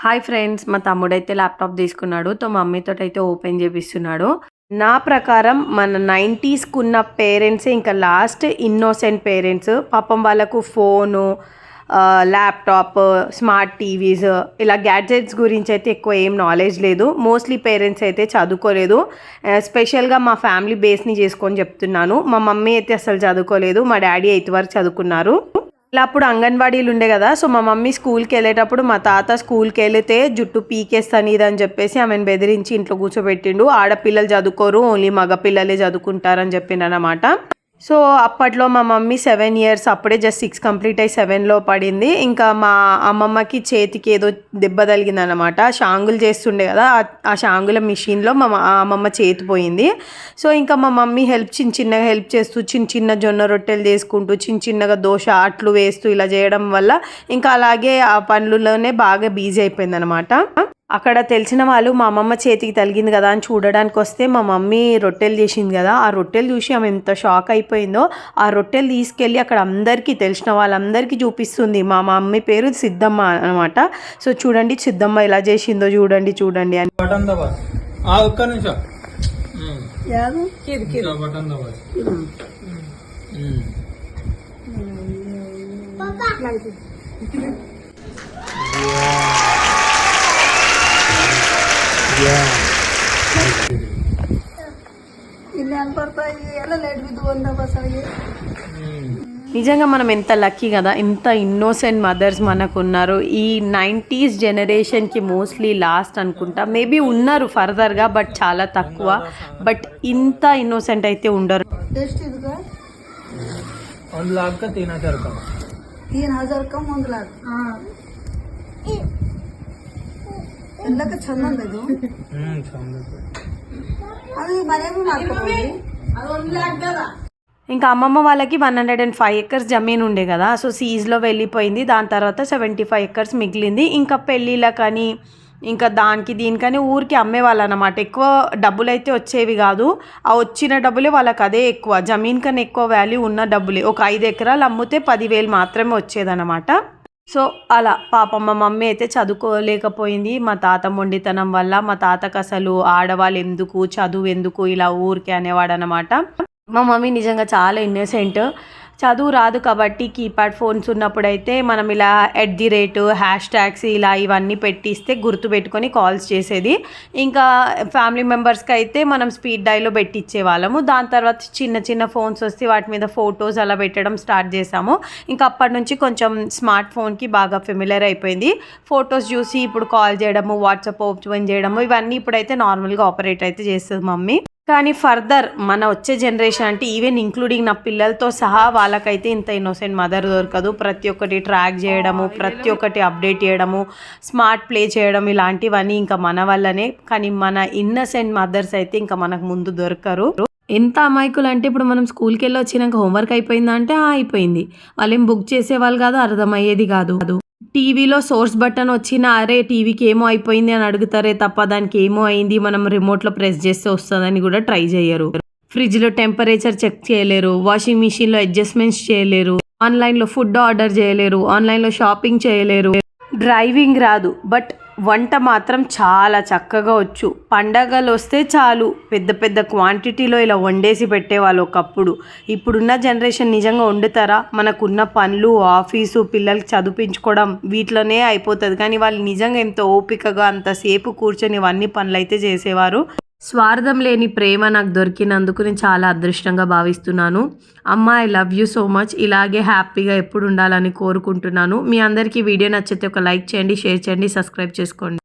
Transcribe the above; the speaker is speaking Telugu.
హాయ్ ఫ్రెండ్స్ మా తమ్ముడైతే ల్యాప్టాప్ తీసుకున్నాడు తో మమ్మీతో అయితే ఓపెన్ చేపిస్తున్నాడు. నా ప్రకారం మన నైంటీస్కి ఉన్న పేరెంట్సే ఇంకా లాస్ట్ ఇన్నోసెంట్ పేరెంట్స్. పాపం వాళ్ళకు ఫోను ల్యాప్టాప్ స్మార్ట్ టీవీస్ ఇలా గ్యాడ్జెట్స్ గురించి అయితే ఎక్కువ ఏం నాలెడ్జ్ లేదు. మోస్ట్లీ పేరెంట్స్ అయితే చదువుకోలేదు. స్పెషల్గా మా ఫ్యామిలీ బేస్ని చేసుకొని చెప్తున్నాను. మా మమ్మీ అయితే అసలు చదువుకోలేదు. మా డాడీ ఎయిత్ వరకు చదువుకున్నారు. ఇలా అప్పుడు అంగన్వాడీలు ఉండే కదా సో మా మమ్మీ స్కూల్కి వెళ్ళేటప్పుడు మా తాత స్కూల్కి వెళితే జుట్టు పీకేస్తాను ఇది అని చెప్పేసి ఆమెను బెదిరించి ఇంట్లో కూర్చోబెట్టిండు. ఆడపిల్లలు చదువుకోరు ఓన్లీ మగపిల్లలే చదువుకుంటారని చెప్పిండనమాట సో అప్పట్లో మా మమ్మీ సెవెన్ ఇయర్స్ అప్పుడే జస్ట్ సిక్స్ కంప్లీట్ అయ్యి సెవెన్లో పడింది. ఇంకా మా అమ్మమ్మకి చేతికి ఏదో దెబ్బ తగిలిందనమాట షాంగులు చేస్తుండే కదా ఆ- షాంగుల మిషన్లో మా అమ్మమ్మ చేతి పోయింది. సో ఇంకా మా మమ్మీ హెల్ప్ చిన్న చిన్నగా హెల్ప్ చేస్తూ చిన్న చిన్న జొన్న రొట్టెలు చేసుకుంటూ చిన్న చిన్నగా దోశ అట్లు వేస్తూ ఇలా చేయడం వల్ల ఇంకా అలాగే ఆ పనులలోనే బాగా బిజీ అయిపోయిందనమాట అక్కడ తెలిసిన వాళ్ళు మా అమ్మమ్మ చేతికి తగిలింది కదా అని చూడడానికి వస్తే మా మమ్మీ రొట్టెలు చేసింది కదా. ఆ రొట్టెలు చూసి ఆమె ఎంత షాక్ అయిపోయిందో. ఆ రొట్టెలు తీసుకెళ్ళి అక్కడ అందరికీ తెలిసిన వాళ్ళందరికీ చూపిస్తుంది. మా మమ్మీ పేరు సిద్ధమ్మ అనమాట. సో చూడండి సిద్ధమ్మ ఎలా చేసిందో చూడండి చూడండి అని. బటన్ దబా ఆ ఒక్క నిమిషం. ఉమ్. నిజంగా మనం ఎంత లక్కీ కదా ఎంత ఇన్నోసెంట్ మదర్స్ మనకు ఉన్నారు ఈ నైంటీస్ జనరేషన్కి మోస్ట్లీ లాస్ట్ అనుకుంటా. మేబీ ఉన్నారు ఫర్దర్గా బట్ చాలా తక్కువ. బట్ ఇంత ఇన్నోసెంట్ అయితే ఉండరు. ಎಲ್ಲಕ್ಕ ಚಂದ ಅಂದ ಇದು ಹ್ಮ್ ಚಂದ ಐತಿ. ಅದು ಮನೆಗೂ ಮಾಡ್ಕೊಬೋದು ఇంకా అమ్మమ్మ వాళ్ళకి one hundred and five acres Zameen ఉండే కదా సో సీజ్లో వెళ్ళిపోయింది దాని తర్వాత సెవెంటీ ఫైవ్ ఎకర్స్ మిగిలింది ఇంకా పెళ్ళిళ్ళకని ఇంకా దానికి దీనికని ఊరికి అమ్మేవాళ్ళు అనమాట ఎక్కువ డబ్బులు అయితే వచ్చేవి కాదు ఆ వచ్చిన డబ్బులే వాళ్ళకి అదే ఎక్కువ జమీన్ కన్నా ఎక్కువ వాల్యూ ఉన్న డబ్బులే ఒక ఐదు ఎకరాలు అమ్మితే పదివేలు మాత్రమే వచ్చేదన్నమాట సో అలా పాపం మా మమ్మీ అయితే చదువుకోలేకపోయింది. మా తాత మొండితనం వల్ల మా తాతకు అసలు ఆడవాళ్ళు ఎందుకు చదువు ఎందుకు ఇలా ఊరికే అనేవాడు అనమాట మా మమ్మీ నిజంగా చాలా ఇన్నోసెంట్. చదువు రాదు కాబట్టి కీప్యాడ్ ఫోన్స్ ఉన్నప్పుడైతే మనం ఇలా at the rate hashtags ఇలా ఇవన్నీ పెట్టిస్తే గుర్తు పెట్టుకొని కాల్స్ చేసేది. ఇంకా ఫ్యామిలీ మెంబర్స్కి అయితే మనం స్పీడ్ డైలో పెట్టించే వాళ్ళము. దాని తర్వాత చిన్న చిన్న ఫోన్స్ వస్తే వాటి మీద ఫొటోస్ అలా పెట్టడం స్టార్ట్ చేసాము ఇంకా అప్పటి నుంచి కొంచెం స్మార్ట్ ఫోన్కి బాగా ఫెమిలర్ అయిపోయింది. ఫొటోస్ చూసి ఇప్పుడు కాల్ చేయడము వాట్సాప్ ఓపెన్ చేయడము ఇవన్నీ ఇప్పుడైతే నార్మల్గా ఆపరేట్ అయితే చేస్తుంది మమ్మీ. కానీ ఫర్దర్ మన వచ్చే జనరేషన్ అంటే ఈవెన్ ఇంక్లూడింగ్ నా పిల్లలతో సహా వాళ్ళకైతే ఇంత ఇన్నోసెంట్ మదర్ దొరకదు. ప్రతి ఒక్కటి ట్రాక్ చేయడము ప్రతి ఒక్కటి అప్డేట్ చేయడము స్మార్ట్ ప్లే చేయడం ఇలాంటివన్నీ ఇంకా మన వల్లనే. కానీ మన ఇన్నసెంట్ మదర్స్ అయితే ఇంకా మనకు ముందు దొరకరు. ఎంత అమాయకులు అంటే ఇప్పుడు మనం స్కూల్కి వెళ్ళి వచ్చినాక హోంవర్క్ అయిపోయిందా అంటే అయిపోయింది. వాళ్ళు ఏం బుక్ చేసేవాళ్ళు కాదు అర్థమయ్యేది కాదు. టీవీలో సోర్స్ బటన్ వచ్చిన అరే టీవీకి ఏమో అయిపోయింది అని అడుగుతారే తప్ప దానికి ఏమో అయింది మనం రిమోట్లో ప్రెస్ చేస్తే వస్తుందని కూడా ట్రై చేయరు. ఫ్రిడ్జ్లో టెంపరేచర్ చెక్ చేయలేరు వాషింగ్ మిషన్లో అడ్జస్ట్మెంట్స్ చేయలేరు ఆన్లైన్లో ఫుడ్ ఆర్డర్ చేయలేరు ఆన్లైన్లో షాపింగ్ చేయలేరు. డ్రైవింగ్ రాదు. బట్ వంట మాత్రం చాలా చక్కగా వచ్చు. పండగలు వస్తే చాలు. పెద్ద పెద్ద క్వాంటిటీలో ఇలా వండేసి పెట్టేవాళ్ళు ఒకప్పుడు. ఇప్పుడున్న జనరేషన్ నిజంగా వండుతారా? మనకున్న పనులు ఆఫీసు పిల్లలకి చదివించుకోవడం వీటిలోనే అయిపోతుంది. కానీ వాళ్ళు నిజంగా ఎంత ఓపికగా అంతసేపు కూర్చొని ఇవన్నీ పనులు అయితే చేసేవారు. స్వార్థం లేని ప్రేమ నాకు దొరికినందుకు నేను చాలా అదృష్టంగా భావిస్తున్నాను. అమ్మ I love you so much ఇలాగే హ్యాపీగా ఎప్పుడు ఉండాలని కోరుకుంటున్నాను. మీ అందరికీ వీడియో నచ్చితే ఒక లైక్ చేయండి షేర్ చేయండి సబ్స్క్రైబ్ చేసుకోండి.